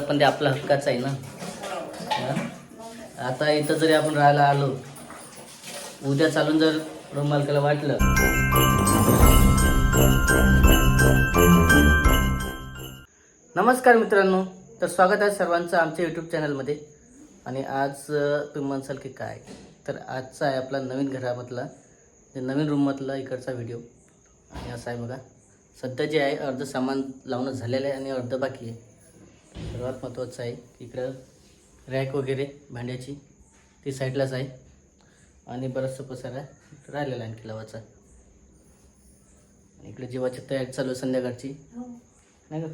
पण ते आपला हक्काच आहे ना. आता इथं जरी आपण राहायला आलो उद्या चालून जर रूम मालकाला वाटलं नमस्कार मित्रांनो तर स्वागत आहे सर्वांचं आमच्या यूट्यूब चॅनलमध्ये आणि आज तुम्ही म्हणसाल की काय? तर आजचा आहे आपला नवीन घरामधला नवीन रूममधला इकडचा व्हिडिओ आणि असा आहे बघा सध्या जे आहे अर्ध सामान लावणं झालेलं आहे आणि अर्ध बाकी आहे. सर्वात महत्त्वाचं आहे की इकडं रॅक वगैरे भांड्याची ती साईडलाच आहे. आणि बराचसा पसारा राहिलेला आणखी लावायचा आणि इकडे जेवायची तयारी चालू आहे संध्याकाळची. नाही का?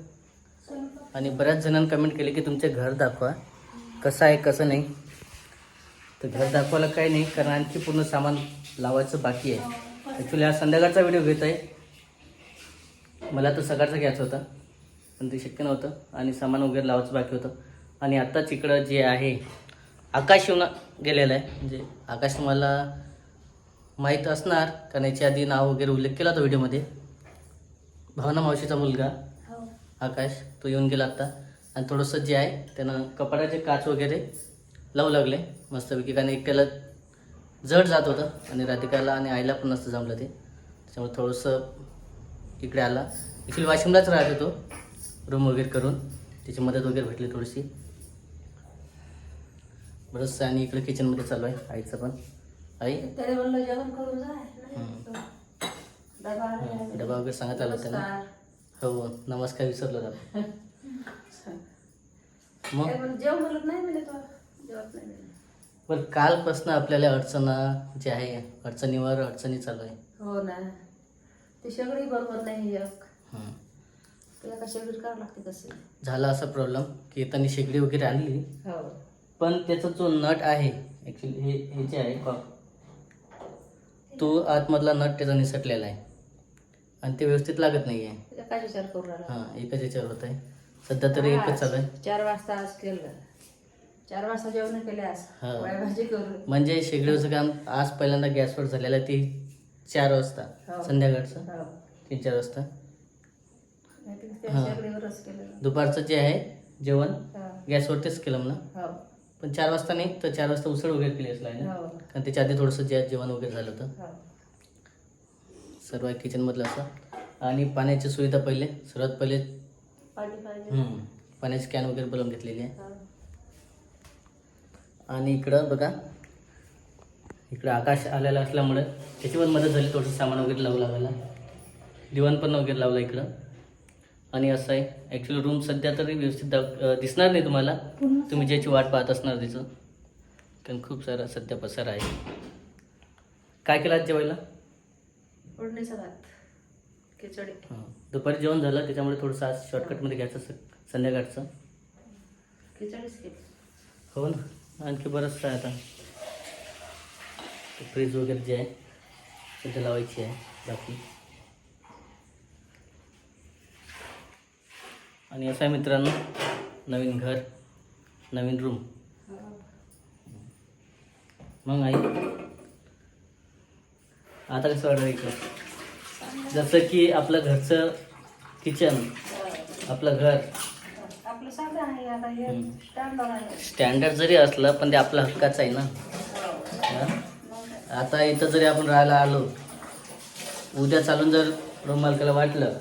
आणि बऱ्याच जणांनी कमेंट केले की तुमचे घर दाखवा. कसं आहे कसं नाही? तर घर दाखवायला काही नाही कारण आणखी पूर्ण सामान लावायचं बाकी आहे. ॲक्च्युली हा संध्याकाळचा व्हिडिओ घेत आहे. मला तर सकाळचा घ्यायचा होता. पण ते शक्य नव्हतं. आणि सामान वगैरे लावायचं बाकी होतं. आणि आत्ताच इकडं जे आहे आकाश येऊन गेलेलं आहे. म्हणजे आकाश मला माहीत असणार कारण याच्या आधी नाव वगैरे उल्लेख केला होता व्हिडिओमध्ये. भावना मावशीचा मुलगा. आकाश तो येऊन गेला आत्ता. आणि थोडंसं जे आहे त्यानं कपाडाचे काच वगैरे लावू लागले. मस्तपैकी कारण एकट्याला जड जात होतं. आणि राधिकाला आणि आईला पण नसतं जमलं ते. त्याच्यामुळे थोडंसं इकडे आला. ॲक्च्युली वाशिमलाच राहत होतो रूम वगैरे करून त्याची मदत वगैरे भेटली थोडीशी. बरंचसं आणि इकडे किचनमध्ये चालू आहे आईचं पण. आई. डबा वगैरे सांगत आला त्यानं. हो नमस्कार विसरलो जरा मग. पण कालपासून आपल्याला अडचणा जे आहे अडचणीवर अडचणी चालू आहे. हो ना. ते सगळी बरोबर नाही एक हं. तुला का शेगडी करावं लागते कसे झाला असा प्रॉब्लेम की येताना शेगडी वगैरे आणली. हो. पण त्याचा जो नट आहे ॲक्च्युली हे हे जे आहे तो आतमधला नट त्याचा निसटलेला आहे. आणि ते व्यवस्थित लागत नाही आहे एकाच विचार राहिला? हां एकच याच्यावर होत आहे सध्या तरी एकच चालू आहे. चार वाजता आज केलं. चार वाजता जेवण केले आज. हा. भाजी करून म्हणजे शेगडीवरचं काम आज पहिल्यांदा गॅसवर झालेलं आहे ती चार वाजता. हो. संध्याकाळचं. हो. तीन चार वाजता नाहीतर त्या हा. शेगडीवरच केलं दुपारचं जे आहे जेवण. गॅसवरतीच केलं म्हणा. हो. पण चार वाजता नाही तर चार वाजता उसळ वगैरे केली असला आहे ना? हो. कारण त्याच्या आधी थोडंसं जे जेवण वगैरे झालं होतं. हो. सर्व किचनमधलं असं. आणि पाण्याची सुविधा पहिले सर्वात पहिले पाण्याची कॅन वगैरे बनवून घेतलेली आहे. आणि इकडं बघा इकडं आकाश आलेला असल्यामुळे त्याची पण मदत झाली थोडंसं सामान वगैरे लावू लागायला. दिवाण पण वगैरे लावलं इकडं. आणि असं आहे. ॲक्च्युली रूम सध्या तरी व्यवस्थित दिसणार नाही तुम्हाला. तुम्ही ज्याची वाट पाहत असणार तिचं. कारण खूप सारा सध्या पसार आहे. काय केलं आज जेवायला? फोडणीचा भात. खिचडी. हां. दुपारी जेवण झालं. त्याच्यामुळे थोडंसं आज शॉर्टकटमध्ये घ्यायचं स- संध्याकाळचं. खिचडीच केली. हो ना. आणखी बरंचसं आहे आता? फ्रीज वगैरे जे आहे सध्या लावायची आहे. बाकी आणि असं आहे मित्रांनो नवीन घर नवीन रूम मग आई आता कसं इकडं जसं की आपलं घरचं किचन आपलं घर. स्टँडर्ड जरी असलं पण ते आपलं हक्काचं आहे ना? हा? आता इथं जरी आपण राहायला आलो उद्या चालून जर रूम मालकाला वाटलं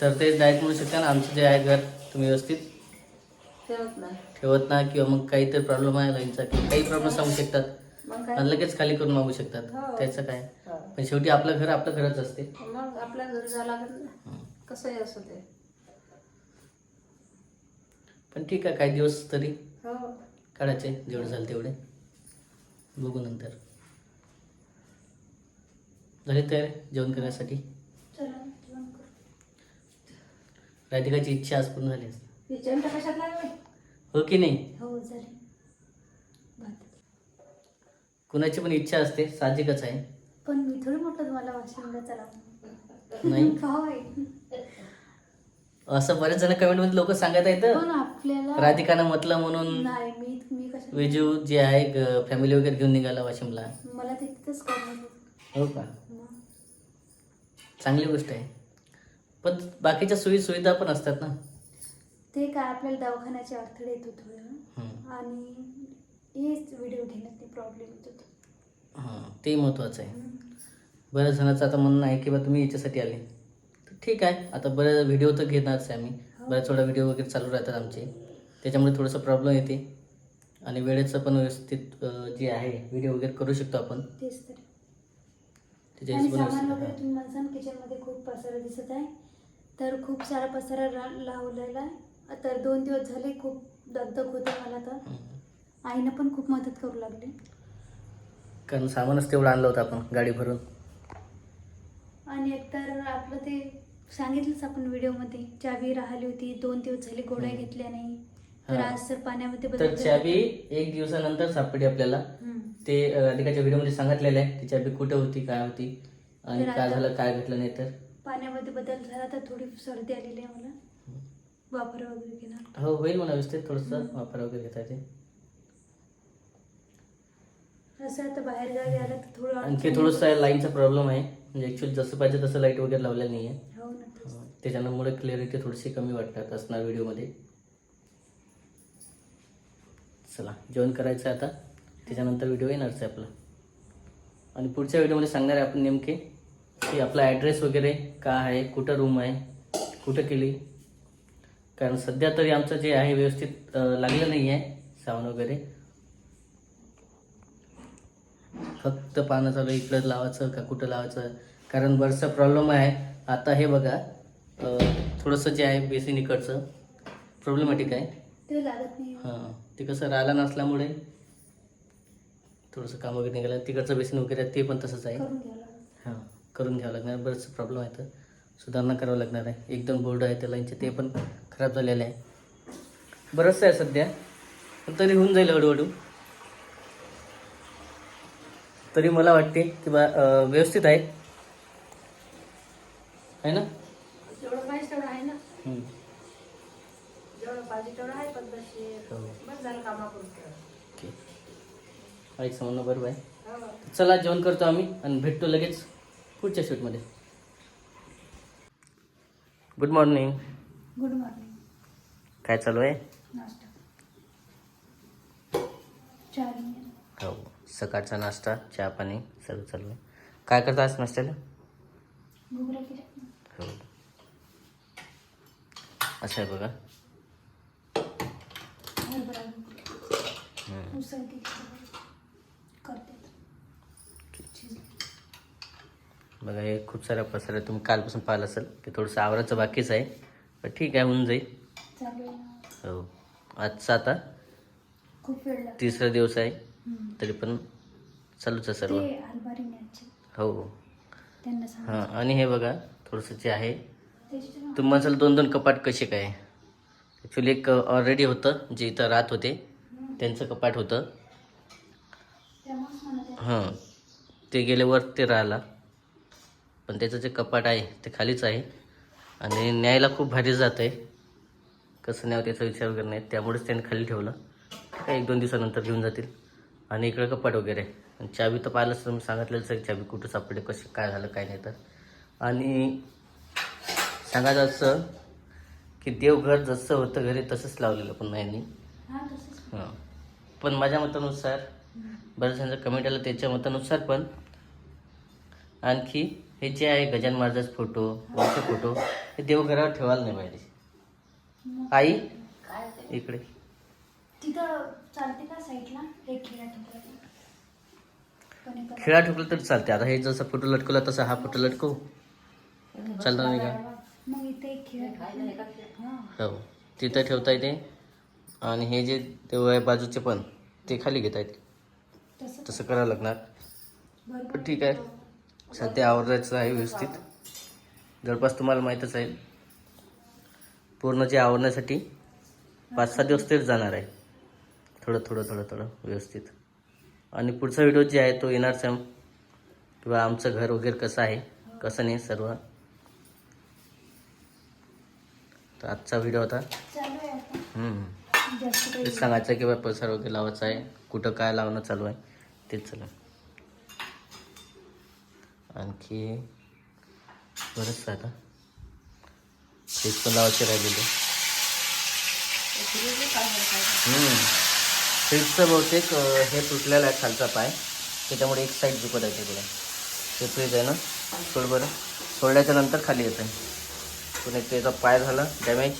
तर ते डायरेक्ट म्हणू शकता ना आमचं जे आहे घर तुम्ही व्यवस्थित ठेवत नाही. ठेवत किंवा मग काहीतरी प्रॉब्लेम आहे लाईनचा किंवा काही प्रॉब्लेम सांगू शकतात. मग काय? आणि लगेच खाली करून मागू शकतात. हो. त्याचं काय? हो. पण शेवटी आपलं घर आपलं घरच असते. मग आपल्या घरी जावं लागेल ना. हं. कसंही असं ते पण ठीक आहे काही दिवस तरी हो. काढायचे जेवढे झाले तेवढे. बघू नंतर. झाली तयार? जेवण करण्यासाठी चला जेवण करू. राधिकाची इच्छा आज पूर्ण झाली असते. किचन तर कशात लागले? हो की नाही? हो झाले. भात कुणाची पण इच्छा असते साहजिकच आहे. पण मी थोडी म्हटलं तुम्हाला वाशिमला चला. नाही. काय असं बरेच जण कमेंटमध्ये लोक सांगत आहेत. पण आपल्याला राधिकानं म्हटलं म्हणून नाही मी मी कशा विजू जे आहे फॅमिली वगैरे घेऊन निघाला वाशिमला. मला ते तिथंच करणार होतं. हो का? मग? चांगली गोष्ट आहे. पण बाकीच्या सोयी सुविधा पण असतात ना. ते काय आपल्याला दवाखान्याचे अडथळे येत होते. हं. आणि हेच व्हिडिओ घेण्यात प्रॉब्लेम येत होता. हां ते महत्त्वाचं आहे. बऱ्याच जणांचं आता म्हणणं आहे की बा तुम्ही याच्यासाठी आले. तर ठीक आहे. आता बऱ्याच व्हिडिओ तर घेणारच आहे आम्ही. बऱ्याच वेळा व्हिडिओ वगैरे चालू राहतात आमचे. त्याच्यामुळे थोडंसं प्रॉब्लेम येते. आणि वेळेचं पण व्यवस्थित अं, जे आहे व्हिडिओ वगैरे करू शकतो आपण. तेच तर. त्याच्या आणि हिशोबाने सामान व्यवस्थित- वगैरे तुम्ही म्हणसान किचनमध्ये खूप पसारा दिसत आहे. तर खूप सारा पसारा रा- लावलेला तर दोन दिवस झाले खूप दगदग होते मला तर. आईनं पण खूप मदत करू लागली कारण सामानच तेवढं आणलं होतं आपण गाडी भरून आणि एकतर आपलं ते सांगितलंच आपण व्हिडिओमध्ये चावी राहिली होती दोन दिवस झाले गोळ्या. घेतल्या नाही तर. आज तर पाण्यामध्ये तर बदल चाबी एक दिवसानंतर सापडली आपल्याला हम्म. ते अं, राधिकाच्या व्हिडिओमध्ये सांगितलेलं आहे ती चाबी कुठे होती काय होती आणि तर काय आता- झालं काय घडलं नाही तर पाण्यामध्ये बदल झाला तर थोडी सर्दी आलेली आहे मला. वापर वगैरे घेणार. हो होईल मला व्यवस्थित थोडंसं वापर वगैरे घेता येते. असं आता बाहेर गावी आलं तर थोडं आणखी थोडंसं लाईनचा प्रॉब्लेम आहे. म्हणजे ॲक्च्युली जसं पाहिजे तसं लाइट वगैरे लावलेलं नाही आहे. हो ना. त्याच्यामुळे क्लिअरिटी थोडीशी कमी वाटतात असणार व्हिडिओमध्ये. चला जेवण करायचं आहे आता. त्याच्यानंतर व्हिडिओ येणारच आहे आपला. आणि पुढच्या व्हिडिओमध्ये सांगणार आहे आपण नेमके. की आपला ॲड्रेस वगैरे काय आहे कुठं रूम आहे कुठं केली? कारण सध्या तरी आमचं जे आहे व्यवस्थित लागलं नाही आहे सामान वगैरे. फक्त पानं चालू इकडं लावायचं का कुठं लावायचं? कारण बरंचसा प्रॉब्लेम आहे. आता हे बघा थोडंसं जे आहे बेसिन इकडचं प्रॉब्लेमॅटिक आहे. हां ते कसं राहिला नसल्यामुळे थोडंसं काम वगैरे निघालं. तिकडचं बेसिन वगैरे आहे, ते पण तसंच आहे. करून घ्यावं हां लागणार बरेच प्रॉब्लेम आहेत. सुधारणा करावं लागणार आहे. एक दोन बोर्ड आहे त्या लाईनचे ते पण खराब झालेले आहे. बरंचसं आहे सध्या. पण तरी होऊन जाईल हळूहळू. तरी मला वाटते की बा व्यवस्थित आहे. आहे ना? आहे आहे पद्धतशीर हो. म्हणणं बरोबर आहे. हो. चला जेवण करतो आम्ही आणि भेटतो लगेच. पुढच्या शूटमध्ये गुड मॉर्निंग गुड मॉर्निंग काय चालू आहे? हो सकाळचा नाश्ता चहा पाणी सर्व चालू आहे. काय करता आज नाश्त्याला? हो. असं आहे बघा. करते. बघा हे खूप सारा पसारा तुम्ही कालपासून पाहिलं असेल की थोडंसं आवराचं बाकीच आहे पण ठीक आहे होऊन जाईल. हो. आजचा आता तिसरा दिवस आहे. तरी पण चालूच आहे सर्व. हो. हां आणि हे बघा थोडंसं जे आहे त्याची तुम्ही म्हणसाल दोन दोन कपाट कसे काय? ॲक्च्युली एक ऑलरेडी होतं जे इथं राहत होते त्यांचं कपाट होतं. हां. ते गेल्यावर ते राहिला. पण त्याचं जे कपाट आहे ते खालीच आहे. आणि न्यायला खूप भारी जात आहे कसं न्यावं त्याचा विचार वगैरे नाही. त्यामुळेच त्यांनी खाली ठेवलं. काय एक दोन दिवसानंतर घेऊन जातील. आणि इकडे कपाट वगैरे. आहे. आणि चावी तर पाहिलंच तर मी सांगितलेलंच आहे चावी कुठं सापडली कशी काय झालं काय नाही तर. आणि सांगायचं असं की देवघर जसं होतं घरी तसंच लावलेलं पण नाही हा हां. पण माझ्या मतानुसार बऱ्याच जणांचं कमेंट आलं त्याच्या मतानुसार पण. आणखी हे जे आहे गजान महाराजाचे फोटो वरचे फोटो. हे देवघरावर ठेवायला नाही पाहिजे. आई इकडे. खिळा ठोकला तरी चालते. आता हे जसं फोटो लटकवला तसा हा फोटो लटकवू. चालणार नाही का हे. तिथं ठेवता येते. आणि हे जे देव आहे बाजूचे पण ते खाली घेता येते. तसं करावं लागणार. ठीक आहे. सध्या आवरायचं आहे व्यवस्थित. जवळपास तुम्हाला माहीतच आहे. पूर्ण जे आवरण्यासाठी पाच सहा दिवस तरी जाणार आहे. थोडं थोडं थोडं थोडं व्यवस्थित. आणि पुढचा व्हिडिओ जे आहे तो येणार सॅम किंवा आमचं घर वगैरे कसं आहे कसं नाही सर्व. तर आजचा व्हिडिओ होता तेच सांगायचं की बा पसार वगैरे लावायचा आहे. कुठं काय लावणं चालू आहे तेच चालू आणखी बरंच आता. फ्रीज पण लावायचे राहिलेले. फ्रीजचं बहुतेक हे तुटलेलं आहे खालचा पाय. त्याच्यामुळे एक साईड दुखत आहे तिकडे. ते फ्रीज आहे ना? सोड बरं. सोडल्याच्या नंतर खाली येतं पुन्हा त्याचा पाय झाला डॅमेज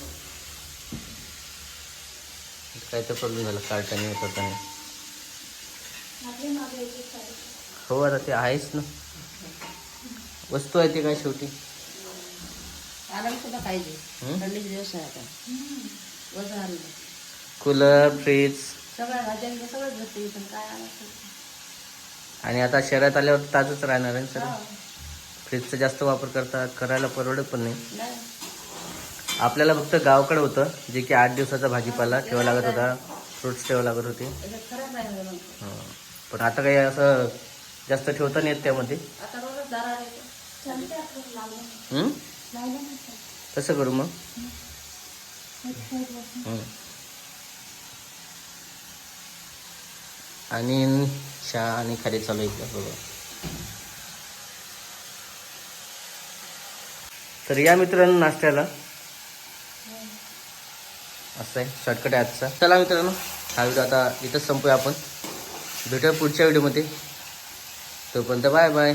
काय तर प्रॉब्लेम झाला काढताना करताना हो आता ते आहेच ना. वस्तू आहे ते काय शेवटी? आराम सुद्धा पाहिजे. हं? थंडीचे दिवस आहे आता. वजन आणलं कूलर फ्रीज. सगळ्या भाज्यांचे सगळंच भेटते इथून काय आणायचं आणि आता शहरात आल्यावर ताजच राहणार आहे सर हा. फ्रीजचा जास्त वापर करता करायला परवडत पण नाही. नाही. आपल्याला फक्त गावाकडे होतं जे की आठ दिवसाचा भाजीपाला ठेवा लागत होता फ्रुट्स ठेवा लागत होते. खराब नाही. हं. पण आता काही असं जास्त ठेवता नाही येत त्यामध्ये. आता रोजच दारा येतो. कसं करू मग. आणि शाळा आणि खाली चालू आहे बघा. तर या मित्रांनो नाश्त्याला. असं आहे शॉर्टकट आहे आजचा. चला मित्रांनो हा व्हिडिओ आता इथंच संपूया आपण. भेटूया पुढच्या व्हिडिओमध्ये तोपर्यंत बाय बाय.